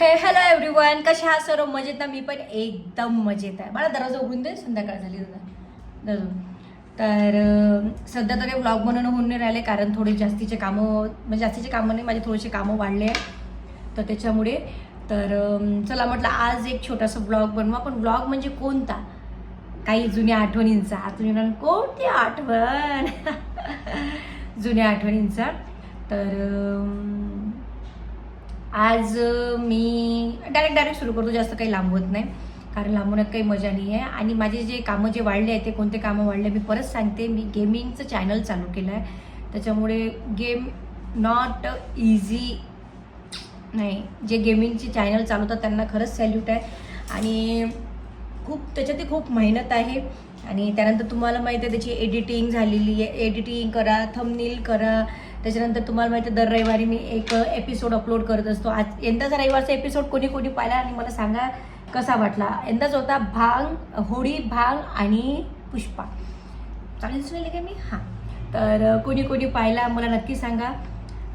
हे hello everyone कसे हा सर्व मजेत ना? मी पण एकदम मजेत आहे. मला दरवाजा उघडून दे. संध्याकाळ झाली तुझा. दरवाजा तर सध्या तर काही ब्लॉग बनवणं होऊन नाही राहिले कारण थोडे जास्तीचे कामं म्हणजे जास्तीचे कामं नाही माझे थोडेसे कामं वाढले आहे तर त्याच्यामुळे तर चला म्हटलं आज एक छोटासा ब्लॉग बनवा. पण ब्लॉग म्हणजे कोणता? काही जुन्या आठवणींचा. तुम्ही म्हणाल कोणती आठवण? जुन्या आठवणींचा. तर आज मी डायरेक्ट डायरेक्ट सुरू करतो जास्त काही लांबवत नाही. कारण लांबवण्यात काही मजा नाही आहे आणि माझे जे कामं जे वाढले आहेत ते कोणते कामं वाढले मी परत सांगते. मी गेमिंगचं चॅनल चालू केलं आहे त्याच्यामुळे गेम नॉट इझी नाही. जे गेमिंगचे चॅनल चालवतात त्यांना खरंच सॅल्यूट आहे. आणि खूप त्याच्यात खूप मेहनत आहे. आणि त्यानंतर तुम्हाला माहिती आहे त्याची एडिटिंग झालेली आहे. एडिटिंग करा थंबनील करा. त्याच्यानंतर तुम्हाला माहिती दर रविवारी मी एक एपिसोड अपलोड करत असतो. आज यंदाचा रविवारचा एपिसोड कोणी कोणी पाहिला आणि मला सांगा कसा वाटला? यंदाच होता भांग होळी भांग आणि पुष्पा. चालेल दिसून का मी? हां. तर कोणी कोणी पाहिला मला नक्की सांगा.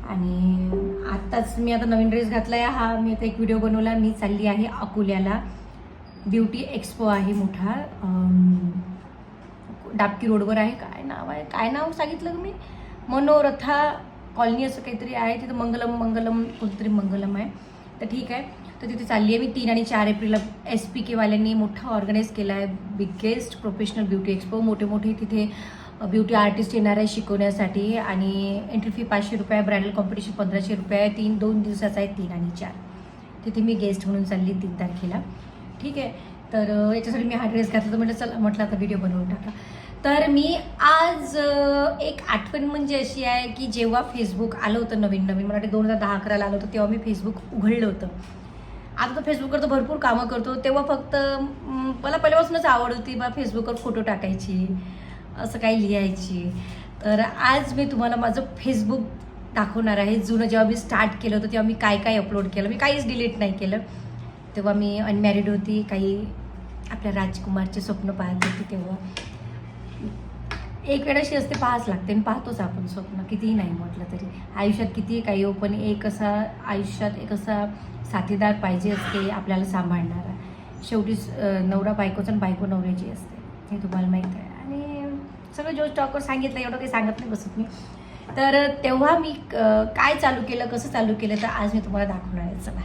आणि आत्ताच मी आता नवीन ड्रेस घातला आहे हा. मी आता एक व्हिडिओ बनवला. मी चालली आहे अकोल्याला. ब्युटी एक्सपो आहे मोठा. डाबकी रोडवर आहे. काय नाव आहे? काय नाव सांगितलं तुम्ही? मनोरथा कॉलनी असं काहीतरी आहे तिथं मंगलम मंगलम कोणतरी मंगलम आहे. तर ठीक आहे. तर तिथे चालली आहे मी. तीन आणि चार एप्रिलला एस पी केवाल्यांनी मोठा ऑर्गनाईज केला आहे बिगेस्ट प्रोफेशनल ब्युटी एक्सपो मोठे मोठे तिथे ब्युटी आर्टिस्ट येणार आहे शिकवण्यासाठी. आणि एंट्री फी पाचशे रुपये आहे ब्रायडल कॉम्पिटिशन पंधराशे रुपये आहे. तीन दोन दिवसाचा आहे तीन आणि चार. तिथे मी गेस्ट म्हणून चालली तीन तारखेला. ठीक आहे. तर याच्यासाठी मी हा ड्रेस घातला. तर म्हटलं चला म्हटलं आता व्हिडिओ बनवून टाका. तर मी आज एक आठवण म्हणजे अशी आहे की जेव्हा फेसबुक आलं होतं नवीन नवीन मला दोन हजार दहा अकराला आलं होतं तेव्हा मी फेसबुक उघडलं होतं. आता तर फेसबुकवर तर भरपूर कामं करतो तेव्हा फक्त मला पहिल्यापासूनच आवड होती बा फेसबुकवर फोटो टाकायची असं काही लिहायची. तर आज मी तुम्हाला माझं फेसबुक दाखवणार आहे. जुनं जेव्हा मी स्टार्ट केलं होतं तेव्हा मी काय काय अपलोड केलं मी काहीच डिलीट नाही केलं. तेव्हा मी अनमॅरिड होती काही आपल्या राजकुमारचे स्वप्न पाहत होती तेव्हा. एक वेळ अशी असते पाहाच लागते आणि पाहतोच आपण स्वप्न. कितीही नाही म्हटलं तरी. आयुष्यात कितीही काही हो पण एक असा आयुष्यात एक असा साथीदार पाहिजे असते आपल्याला सांभाळणारा. शेवटी नवरा बायकोचा आणि बायको नवऱ्याची असते. हे तुम्हाला माहीत आहे. आणि सगळं जो स्टॉकवर सांगितलं एवढं काही सांगत नाही बसत मी. तर तेव्हा मी काय चालू केलं कसं चालू केलं तर आज मी तुम्हाला दाखवणार आहे. चला.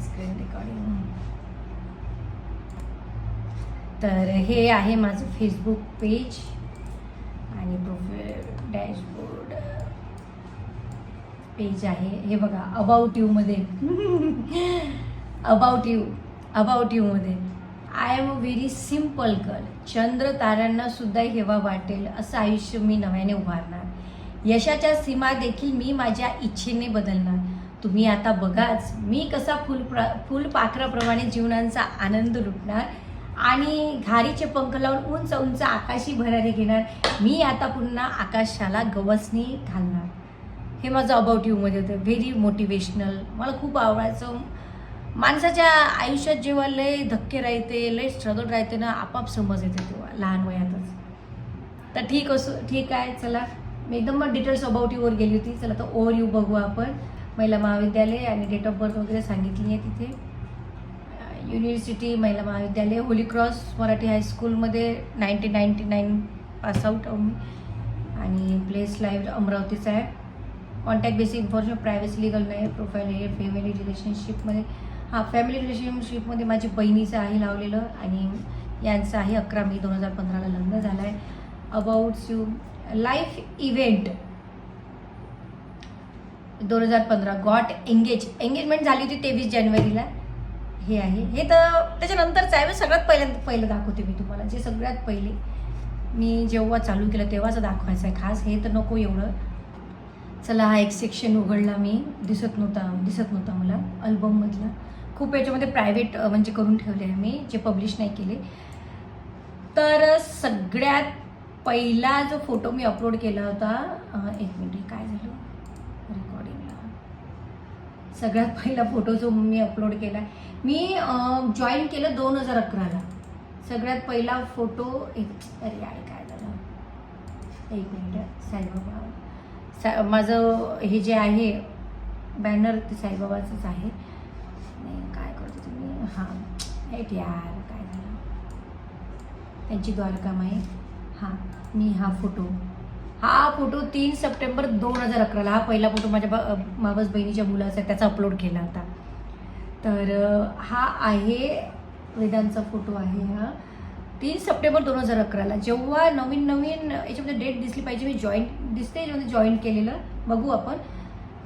स्क्रीन रेकॉर्डिंग तर हे आहे माझं फेसबुक पेज आणि प्रोफाईल डॅशबोर्ड पेज आहे. हे बघा अबाउट यूमध्ये about you about यूमध्ये I am a very simple girl चंद्र ताऱ्यांना सुद्धा हेवा वाटेल असं आयुष्य मी नव्याने उभारणार. यशाच्या सीमा देखील मी माझ्या इच्छेने बदलणार. तुम्ही आता बघाच मी कसा फुल प्र फुलपाखराप्रमाणे जीवनांचा आनंद लुटणार. आणि घारीचे पंख लावून उंच उंच आकाशी भरारी घेणार. मी आता पुन्हा आकाशाला गवसणी घालणार. हे माझं अबाउट यूमध्ये होतं. व्हेरी मोटिवेशनल मला खूप आवडायचं. माणसाच्या आयुष्यात जेव्हा लय धक्के राहते लय स्ट्रगल राहते ना आपाप समज येते तेव्हा लहान वयातच. तर ठीक असो ठीक आहे चला. मी एकदम डिटेल्स अबाउट यूवर गेली होती. चला तर ओवर यू बघू आपण. महिला महाविद्यालय आणि डेट ऑफ बर्थ वगैरे सांगितली आहे तिथे. युनिव्हर्सिटी महिला महाविद्यालय होली क्रॉस मराठी हायस्कूलमध्ये nineteen ninety nine pass out आणि प्लेस लाईव्ह अमरावतीचा आहे. Contact basic information privacy legal नाही प्रोफाईल हे फॅमिली रिलेशनशिपमध्ये हां फॅमिली रिलेशनशिपमध्ये माझी बहिणीचं आहे लावलेलं आणि यांचं आहे अकरा मे दोन हजार पंधराला लग्न झालं आहे अबाउट्स यू लाईफ इव्हेंट दोन हजार पंधरा गॉट एंगेज एंगेजमेंट झाली होती तेवीस जानेवारीला. हे आहे. हे तर त्याच्यानंतरच आहे. सगळ्यात पहिल्यांदा पहिलं दाखवते मी तुम्हाला. जे सगळ्यात पहिले मी जेव्हा चालू केलं तेव्हाच दाखवायचं आहे. खास हे तर नको एवढं. चला हा एक सेक्शन उघडला मी. दिसत नव्हता दिसत नव्हता मला अल्बममधला खूप याच्यामध्ये प्रायव्हेट म्हणजे करून ठेवले आहे मी जे पब्लिश नाही केले. तर सगळ्यात पहिला जो फोटो मी अपलोड केला होता एक मिनिट काय झालं? सगळ्यात पहिला फोटो जो मी अपलोड केला मी जॉईन केलं दोन हजार अकराला. सगळ्यात पहिला फोटो एक अरे यार काय झालं? एक मिनिट साईबाबा. सा माझं हे जे आहे बॅनर ते साईबाबाचंच आहे. नाही काय करतो तुम्ही? हां हेट यार काय झालं? त्यांची द्वारकामाई. हां मी हा फोटो हा फोटो तीन सप्टेंबर दोन हजार अकराला. हा पहिला फोटो माझ्या मावस बहिणीच्या मुलाचा त्याचा अपलोड केला होता. तर हा आहे वेदांचा फोटो आहे हा. तीन सप्टेंबर दोन हजार अकराला. जेव्हा नवीन नवीन याच्यामध्ये डेट दिसली पाहिजे मी जॉईन दिसते याच्यामध्ये जॉईन केलेलं. बघू आपण.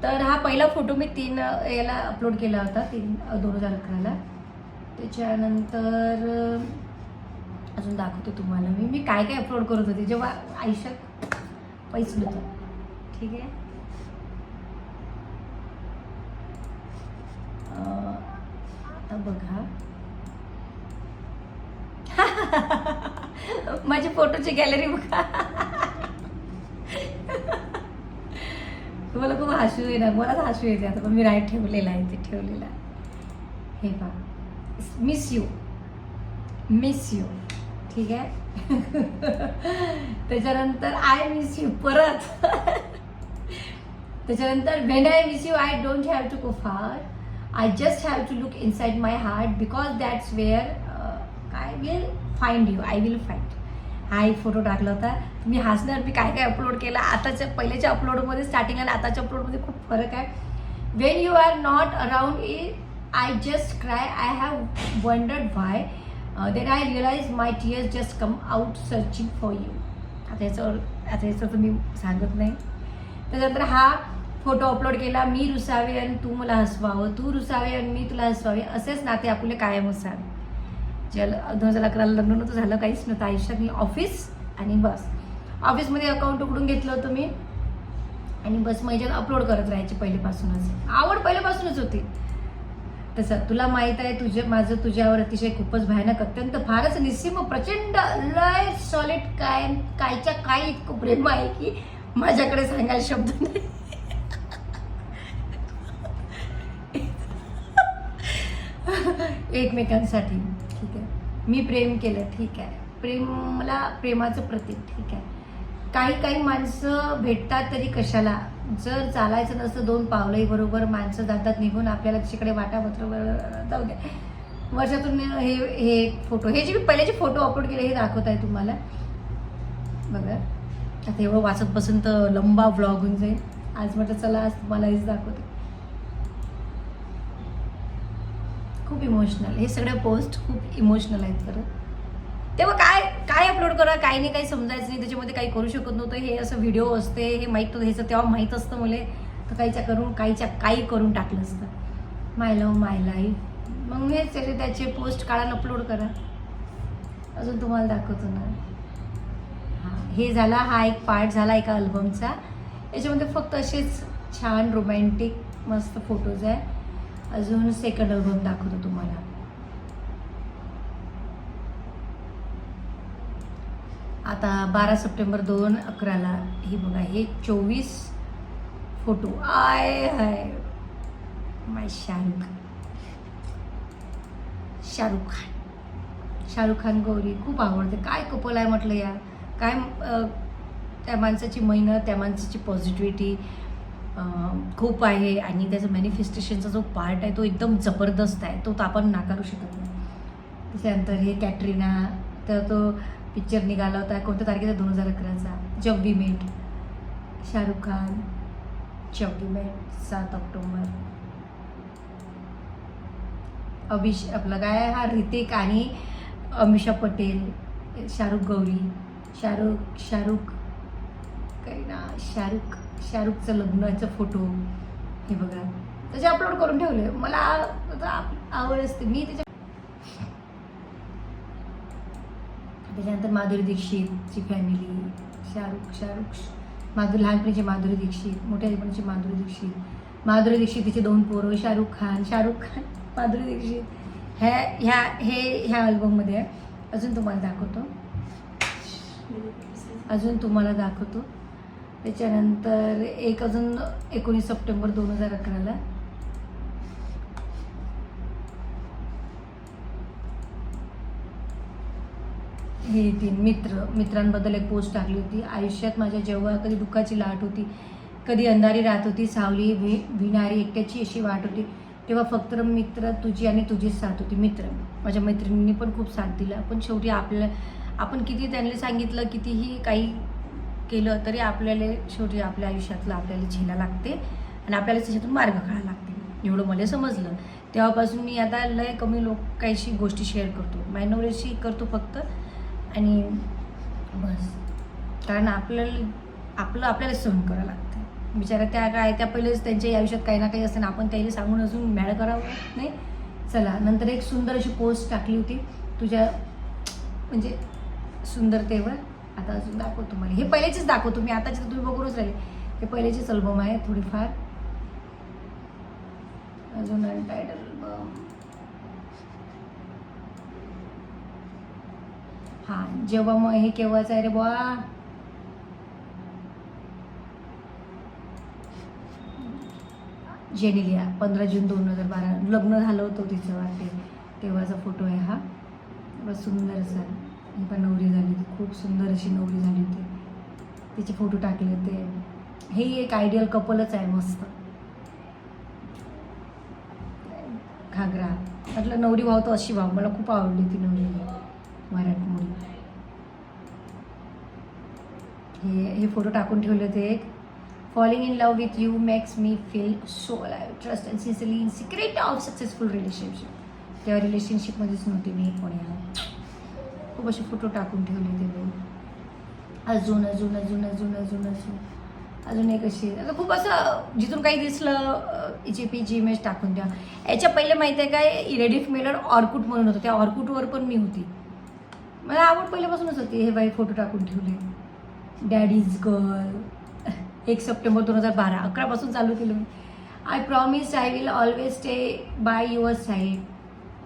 तर हा पहिला फोटो मी तीन याला अपलोड केला होता तीन दोन हजार अकराला. त्याच्यानंतर अजून दाखवते तुम्हाला मी. मी काय काय अपलोड करत होते? जेव्हा आयुष्यात पैसे देतो. ठीक आहे? आता बघा. माझी फोटोची गॅलरी बघा. तुम्हाला खूप हसू येणार. मलाच हसू येते आता पण मी राईट ठेवलेला आहे ते ठेवलेलं हे पहा. मिस यू मिस यू ठीक आहे? त्याच्यानंतर आय मिस यू परत. त्याच्यानंतर when I miss you I don't have to go far I just have to look inside my heart because that's where I will find you I will find हा एक photo टाकला होता. मी हसणार मी काय काय upload केला आताच्या पहिल्याच्या अपलोडमध्ये स्टार्टिंग आणि आताच्या अपलोडमध्ये खूप फरक आहे. When you are not around I I just cry I have wondered why then I realise my tears just come out searching for you आता याचं आता याचं तर मी सांगत नाही. त्याच्यानंतर हा फोटो अपलोड केला मी रुसावे आणि तू मला हसवावं तू रुसावे आणि मी तुला हसवावे असेच नाते आपले कायम असावे. जल दोन हजार अकराला लग्न नव्हतं झालं काहीच नव्हतं. आयुष्यात मी ऑफिस आणि बस ऑफिसमध्ये अकाउंट उघडून घेतलं होतं मी. आणि बस मग अपलोड करत राहायचे पहिल्यापासूनच आवड पहिल्यापासूनच होती. तसं तुला माहीत आहे तुझे माझं तुझ्यावर अतिशय खूपच भयानक अत्यंत फारच निस्सीम प्रचंड लय सॉलिड काय कायच्या काय इतकं प्रेम आहे की माझ्याकडे सांगायला शब्द नाही. एकमेकांसाठी ठीक आहे. मी प्रेम केलं ठीक आहे. प्रेम मला प्रेमाचं प्रतीक ठीक आहे. काही काही माणसं भेटतात तरी कशाला? जर चालायचं नसतं दोन पावलंही बरोबर माणसं जातात निघून आपल्याला तिकडे वाटापत्र जाऊ द्या वर्षातून हे हे फोटो हे जे मी पहिले जे फोटो अपलोड केले हे दाखवत आहे तुम्हाला. बघा. आता एवढं वाचत बसून तर लंबा ब्लॉग होऊन जाईल. आज म्हटलं चला आज तुम्हाला हेच दाखवते. खूप इमोशनल हे सगळं पोस्ट खूप इमोशनल आहेत खरं तेव्हा काय काय अपलोड करा काय नाही काही समजायचं नाही त्याच्यामध्ये काही करू शकत नव्हतं. हे असं व्हिडिओ असते हे माहीत नव्हतं ह्याचं तेव्हा माहीत असतं मला. तर काहीच्या करून काहीच्या काही करून टाकलं असतं. माय लव माय लाईफ मग हेच त्याचे त्याचे पोस्ट काढायला अपलोड करा. अजून तुम्हाला दाखवतो ना. हां हे झाला हा एक पार्ट झाला एका अल्बमचा याच्यामध्ये फक्त असेच छान रोमॅन्टिक मस्त फोटोज आहे. अजून सेकंड अल्बम दाखवतो तुम्हाला. आता बारा सप्टेंबर दोन अकराला ही बघा हे चोवीस photo. I hi my Shahrukh. Shahrukh Khan. Shahrukh Khan Gauri खूप आवडते. काय कपल आहे म्हटलं या काय त्या माणसाची मेहनत त्या माणसाची पॉझिटिव्हिटी खूप आहे. आणि त्याचं मॅनिफेस्टेशनचा जो पार्ट आहे तो एकदम जबरदस्त आहे. तो तर आपण नाकारू शकत नाही. त्याच्यानंतर हे कॅटरीना तर तो पिक्चर निघाला होता. कोणत्या तारखेचा? दोन हजार अकराचा. जब वी मेट शाहरुख खान. जब वी मेट सात ऑक्टोबर. अभिष आपलं काय हा ऋतिक आणि अमिषा पटेल शाहरुख गौरी. शाहरुख शाहरुख ना शाहरुख शाहरुखचं लग्नाचं फोटो हे बघा. त्याचे अपलोड करून ठेवले. मला आवड असते. मी त्याच्या त्याच्यानंतर माधुरी दीक्षितची फॅमिली शाहरुख शाहरुख माधुरी लहानपणीची माधुरी दीक्षित मोठ्यापणीची माधुरी दीक्षित. माधुरी दीक्षित तिचे दोन पोरं शाहरुख खान शाहरुख खान माधुरी दीक्षित. ह्या ह्या हे ह्या अल्बममध्ये आहे अजून तुम्हाला दाखवतो. अजून तुम्हाला दाखवतो. त्याच्यानंतर एक अजून एकोणीस सप्टेंबर दोन हजार अकराला हे तीन मित्र मित्रांबद्दल एक पोस्ट टाकली होती. आयुष्यात माझ्या जेव्हा कधी दुःखाची लाट होती कधी अंधारी राहत होती सावली भि भिणारी एकट्याची अशी वाट होती. तेव्हा फक्त मित्र तुझी आणि तुझीच साथ होती मित्र. माझ्या मैत्रिणींनी पण खूप साथ दिला. पण शेवटी आपल्या आपण किती त्यांनी सांगितलं कितीही काही केलं तरी आपल्याला शेवटी आपल्या आयुष्यातलं आपल्याला झेला लागते आणि आपल्याला त्याच्यातून मार्ग काढायला लागते. एवढं मला समजलं. तेव्हापासून मी आता लय कमी लोक काहीशी गोष्टी शेअर करतो. मायनोरेशी करतो फक्त. आणि बस. कारण आपल्याला आपलं आपल्याला सहन करावं लागतं. बिचारा त्या काय त्या पहिलेच त्यांच्या आयुष्यात काही ना काही असतं ना आपण त्याला सांगून अजून मॅळ करावं नाही. चला नंतर एक सुंदर अशी पोस्ट टाकली होती. तुझ्या म्हणजे सुंदरतेवर. आता अजून दाखवतो तुम्हाला. हे पहिलेचेच दाखवतो मी आताचे तर तुम्ही बघूनच राहिले. हे पहिलेचेच अल्बम आहे थोडीफार. अजून अनटायटल अल्बम हा जेव्हा मग हे केव्हाच आहे रे बुवा? जेनिलिया पंधरा जून दोन हजार बारा लग्न झालं होतं तिचं वाटते. तेव्हाचा फोटो आहे हा. बस सुंदर असा. ही पण नवरी झाली होती खूप सुंदर अशी नवरी झाली होती. तिचे फोटो टाकले होते. हे एक आयडियल कपलच आहे मस्त. घागरा. म्हटलं नवरी भाव तर अशी भाव मला खूप आवडली ती नवरी. मराठमोळी हे हे फोटो टाकून ठेवले होते एक. Falling in love with you makes me feel so live trust and sincerely in secret of successful relationship तेव्हा रिलेशनशिपमध्येच नव्हती मी कोणी खूप असे फोटो टाकून ठेवले होते अजून अजून अजून अजून अजून अजून. अजून एक अशी आता खूप असं जिथून काही दिसलं जी पी जी इमेज टाकून द्या याच्या पहिले माहिती आहे काय इरेडिफ मेलर ऑर्कुट म्हणून होतं. त्या ऑर्कुटवर पण मी होती. मला आवड पहिल्यापासूनच होती हे बाई फोटो टाकून ठेवले. डॅडीज गर्ल एक सप्टेंबर दोन हजार बारा अकरापासून चालू केलं मी. I promise I will always stay by your side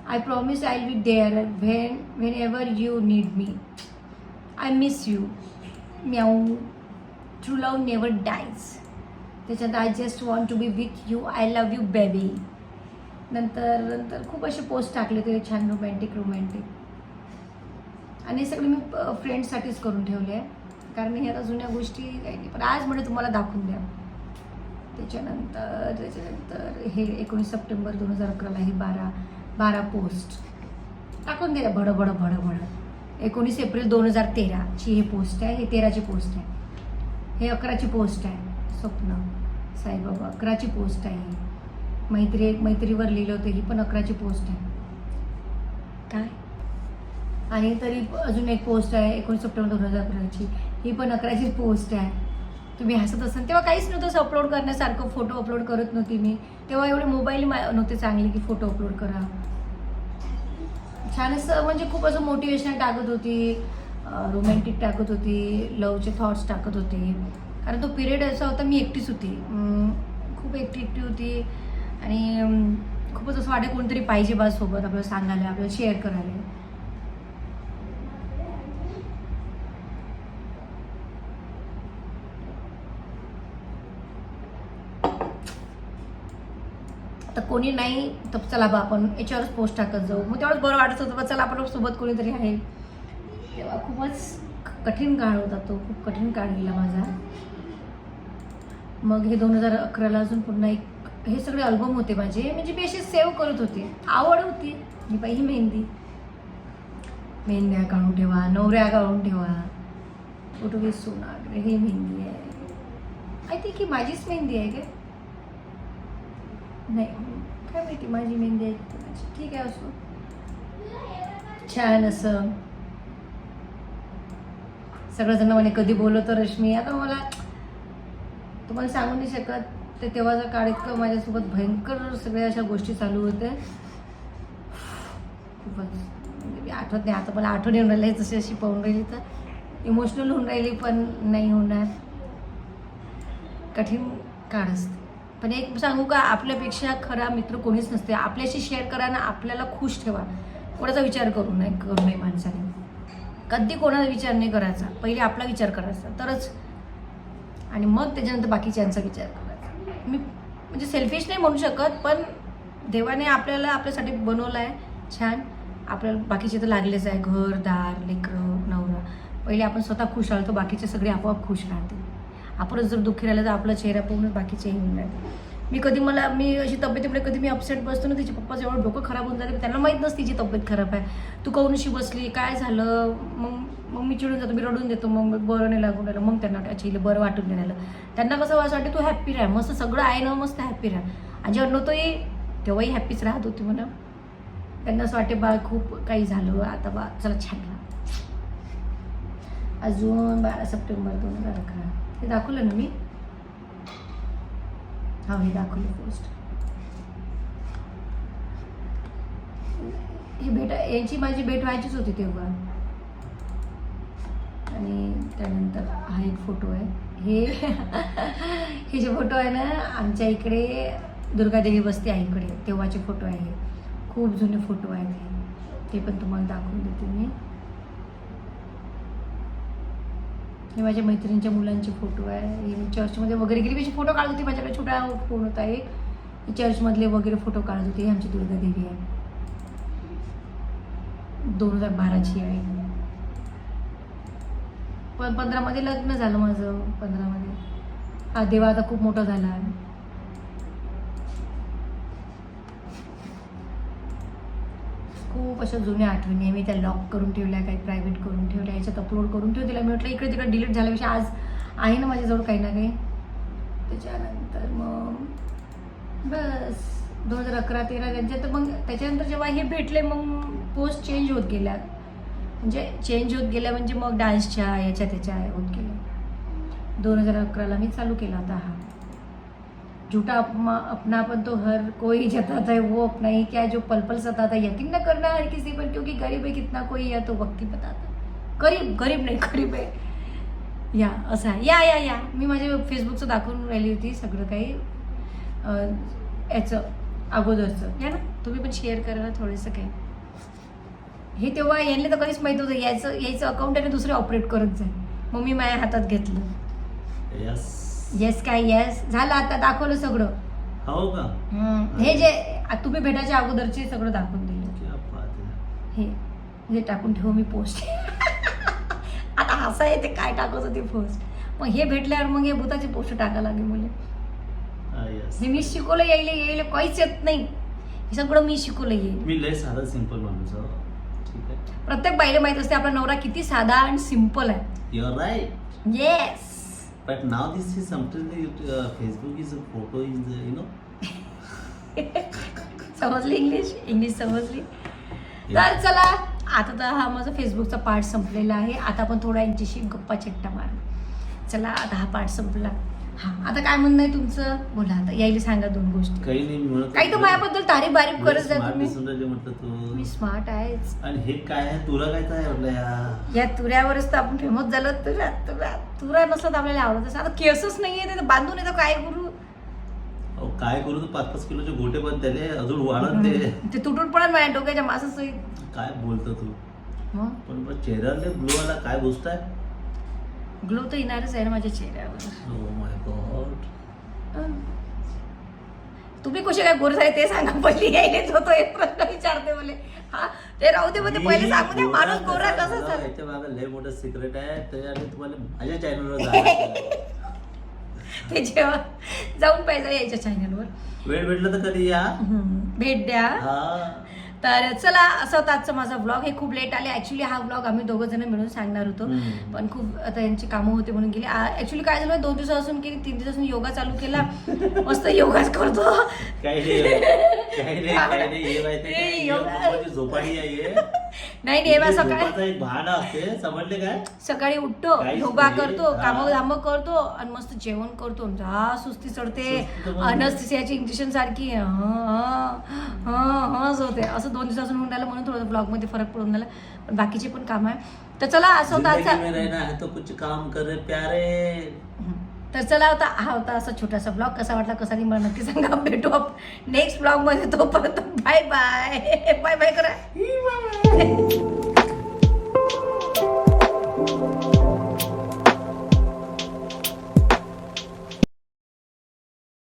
I promise I will be there when whenever you need me I miss you meow true love never dies त्याच्यानंतर I just want to be with you I love you baby नंतर नंतर खूप असे post टाकले ते छान romantic romantic आणि हे सगळं मी फ्रेंडसाठीच करून ठेवले आहे कारण हे आता जुन्या गोष्टी काही नाही. पण आज म्हणजे तुम्हाला दाखवून द्या. त्याच्यानंतर त्याच्यानंतर हे एकोणीस सप्टेंबर दोन हजार अकराला हे बारा बारा पोस्ट टाकून द्या. भडं भडं भडं भडं. एकोणीस एप्रिल दोन हजार तेराची हे पोस्ट आहे. हे तेराची पोस्ट आहे. हे अकराची पोस्ट आहे. स्वप्न. साईबाबा अकराची पोस्ट आहे मैत्री मैत्री मैत्रीवर लिहिलं होतं ही पण अकराची पोस्ट आहे. काय? आणि तरी अजून एक पोस्ट आहे एकोणीस सप्टेंबर दोन हजार अकराची. ही पण अकराची पोस्ट आहे. तुम्ही हसत असाल तेव्हा काहीच नव्हतं असं अपलोड करण्यासारखं फोटो अपलोड करत नव्हती मी. तेव्हा एवढे मोबाईल नव्हते चांगले की फोटो अपलोड करा. छान असं म्हणजे खूप असं मोटिवेशन टाकत होती रोमॅन्टिक टाकत होती लवचे थॉट्स टाकत होते. कारण तो पिरियड असा होता मी एकटीच होती. खूप एकटी एकटी होती. आणि खूपच असं वाटे कोणतरी पाहिजे बा सोबत आपल्याला सांगायला आपल्याला शेअर करायला. तर कोणी नाही तर चला बा आपण याच्यावरच पोस्ट टाकत जाऊ. मग तेव्हाच बरं वाटत होतं बा चला आपण सोबत कोणीतरी आहे. तेव्हा खूपच कठीण काळ होता तो खूप कठीण काळ गेला माझा. मग हे दोन हजार अकराला अजून पुन्हा एक हे सगळे अल्बम होते माझे. म्हणजे मी असे सेव्ह करत होते. आवड होती. मी पाहिजे मेहंदी. मेहंद्या काढून ठेवा नवऱ्या काढून ठेवा. फोटो घे सोनार हे मेहंदी आहे. आय थिंक ही माझीच मेहंदी आहे काय नाही. काय माहिती माझी मेहंदी आहे की ठीक आहे असो. छान असं. सगळेजण म्हणे कधी बोलवतो रश्मी? आता मला तुम्हाला सांगू नाही शकत. ते तेव्हाचा काळ इतकं माझ्यासोबत भयंकर सगळ्या अशा गोष्टी चालू होत्या. खूपच. मी आठवत नाही आता मला आठवण येऊन राहिली जशी अशी पाहून राहिली तर. इमोशनल होऊन राहिली पण नाही होणार. कठीण काळ असते. पण एक सांगू का आपल्यापेक्षा खरा मित्र कोणीच नसते. आपल्याशी शेअर करा ना आपल्याला खुश ठेवा. कोणाचा विचार करू नये करू नये माणसाने. कधी कोणाचा विचार नाही करायचा. पहिले आपला विचार करायचा. तरच. आणि मग त्याच्यानंतर बाकीच्यांचा विचार करायचा. मी म्हणजे सेल्फिश नाही म्हणू शकत पण देवाने आपल्याला आपल्यासाठी बनवलं आहे छान. आपल्याला बाकीचे तर लागलेच आहे. घर दार लेकरं नवरा. पहिले आपण स्वतः खुश राहतो. बाकीचे सगळे आपोआप खुश राहते आपणच जर दुःखी राहिलं तर आपला चेहरा पाहूनच बाकीचे होऊन राहिले मी कधी मला मी अशी तब्येतीमुळे कधी मी अपसेट बसतो ना तिच्या पप्पाचं एवढं डोकं खराब होऊन जाते त्यांना माहीत नसते तिची तब्येत खराब आहे. तू कौनशी बसली? काय झालं? मग मग मी चिडून जातो मी रडून देतो मग बरं नाही लागून राहिलं. मग त्यांना वाटतं, अच्छा बरं वाटून नाही राहिलं. त्यांना कसं असं तू हॅप्पी राह. मस्त सगळं आहे ना मस्त हॅप्पी राह. आणि जेव्हा नव्हतोही तेव्हाही हॅप्पीच राहत होती म्हणा. त्यांना असं वाटे बा खूप काही झालं आता बा चला छान राहा. अजून बारा सप्टेंबर दोन हजार अकरा. हे दाखवलं ना मी? हा हे दाखवलं पोस्ट ही भेट यांची माझी भेट व्हायचीच होती तेव्हा. आणि त्यानंतर हा एक फोटो आहे. हे हे जे फोटो आहे ना आमच्या इकडे दुर्गादेवी बसते आहे इकडे. तेव्हाचे फोटो आहे खूप जुने फोटो आहेत ते पण तुम्हाला दाखवून देते मी. हे माझ्या मैत्रिणीच्या मुलांचे फोटो आहे. हे मी चर्चमध्ये वगैरे गेली. मी फोटो काढत होती. माझ्याकडे छोटा फोन होता एक. चर्चमधले वगैरे फोटो काढत होते. ही आमची दुर्गादेवी आहे. दोन हजार बाराची आहे. पण पंधरामध्ये लग्न झालं माझं. पंधरामध्ये. हा देवा आता खूप मोठा झाला आहे. खूप अशा जुन्या आठवणी आहे. मी त्या लॉक करून ठेवल्या काही प्रायव्हेट करून ठेवल्या याच्यात अपलोड करून ठेवलेल्या मी म्हटलं इकडे तिकडे डिलीट झाल्यापेक्षा आज आहे ना माझ्याजवळ काही ना काही. त्याच्यानंतर मग बस. दोन हजार अकरा तेरा त्यांच्यात मग त्याच्यानंतर जेव्हा हे भेटले मग पोस्ट चेंज होत गेल्या. म्हणजे चेंज होत गेल्या म्हणजे मग डान्सच्या याच्या त्याच्या होत गेल्या. दोन हजार अकराला मी चालू केला होता हा. झूठा अपमा अपनापन तो हर कोई जताता है वो अपना ही क्या है जो पल पल सताता है यकीन न करना हर किसी पर क्योंकि गरीब है कितना कोई या तो वक्त ही बताता गरीब गरीब नाही गरीब आहे या असं आहे या या या मी माझ्या फेसबुकचं दाखवून राहिली होती सगळं काही. याचं अगोदरचं. या ना तुम्ही पण शेअर करा ना थोडंसं काही. हे तेव्हा यांनी तर कधीच माहीत होतं याचं याचं अकाउंट आहे ना दुसरे ऑपरेट करत जाईल मग मी माझ्या हातात घेतलं. यस काय येस झालं आता दाखवलं सगळं. हो का? हम्म. हे जे आ- तुम्ही भेटायच्या अगोदरचे सगळं दाखवून दिलं. क्या बात है हे हे टाकून ठेव मी पोस्ट आता असं आहे ते काय टाकत होते पोस्ट मग हे भेटल्यावर मग हे भूताची पोस्ट टाकायला लागली मुले. हा, yes. हे मी शिकवलं यायले यायले काहीच येत नाही. हे सगळं मी शिकवलं येईल मी लय साधा सिंपल माणूस. ठीक आहे. प्रत्येक बाईला माहीत असते आपला नवरा किती साधा आणि सिंपल आहे. Your right yes but now this is something Facebook is a photo is you know समजली इंग्लिश इंग्लिश समजली? तर चला आता तर हा माझा फेसबुकचा पार्ट संपलेला आहे. आता आपण थोडा यांच्याशी गप्पा चिट्टा मार. चला आता हा पार्ट संपला. हा आता काय म्हणणं आहे तुमचं? बोला आता यायला सांगा दोन गोष्टी. काही नाही मी म्हणत काही तर माझ्याबद्दल तारीफ बारीफ करत जा तुम्ही. म्हटलं मी तू स्मार्ट आहेच. आणि हे काय आहे? तुला काय काय म्हटलं या? या तुऱ्यावरच तर आपण फेमस झालो. तुरा नसलं तर आपल्याला आवडत. असं आता केसच नाहीये ते तर बांधून येतो. काय करू? अहो, काय करू? तू पाच पाच किलोचे गोटे पण त्याले अजून वाढत ते ते तुटून पडत माझ्या डोक्याच्या मासासहित. काय बोलतो तू? मग? पण मग चेहऱ्याला ग्लो आला. काय गोष्ट आहे? ग्लो तर येणारच आहे ना माझ्या चेहऱ्यावर. ओ माय गॉड तुम्ही कसे काय गोर झाले ते सांगा. पहिली यायलेच होतो एक प्रश्न विचारते मला. हा ते राहू दे मध्ये पहिले सांगू दे माणूस गोरा कसा झाला? याच्या मागे लय मोठं सिक्रेट आहे. त्याच्यासाठी तुम्हाला माझ्या चॅनलवर ते जेव्हा जाऊन पाहिजे यायच्या चॅनलवर वेळ भेटला तर कधी या? भेट द्या. हा. तर चला असं होतं आजचा माझा ब्लॉग हे खूप लेट आले. ऍक्च्युली हा ब्लॉग आम्ही दोघं जण मिळून सांगणार होतो. पण खूप आता यांची कामं होते म्हणून गेली. ऍक्च्युली काय झालं दोन दिवसापासून की तीन दिवसापासून योगा चालू केला. मस्त योगाच करतो. काही नाही काही नाही काही नाही. हे माहिती आहे. नाही हे सकाळी झोपाचं एक भान असते. समजले काय? सकाळी उठतो काहीच योगा नाही. करतो हा. कामं धामं करतो आणि मस्त जेवण करतो. जा सुस्ती चढते. सुस्ती तर. अनस्थिसियाची इंजेक्शन सारखी. हंच होते. असं दोन दिवसापासून होऊन राहिलं म्हणून थोडं ब्लॉगमध्ये फरक पडून राहिला. पण बाकीचे पण काम आहे. तर चला असं होतं जिंदगी में आजचा रहना है तो कुछ काम करे प्यारे. तर चला होता हा होता असा छोटासा ब्लॉग. कसा वाटला कसा नाही मला नक्की सांगा. भेटू नेक्स्ट ब्लॉगमध्ये तोपर्यंत बाय बाय बाय बाय करा.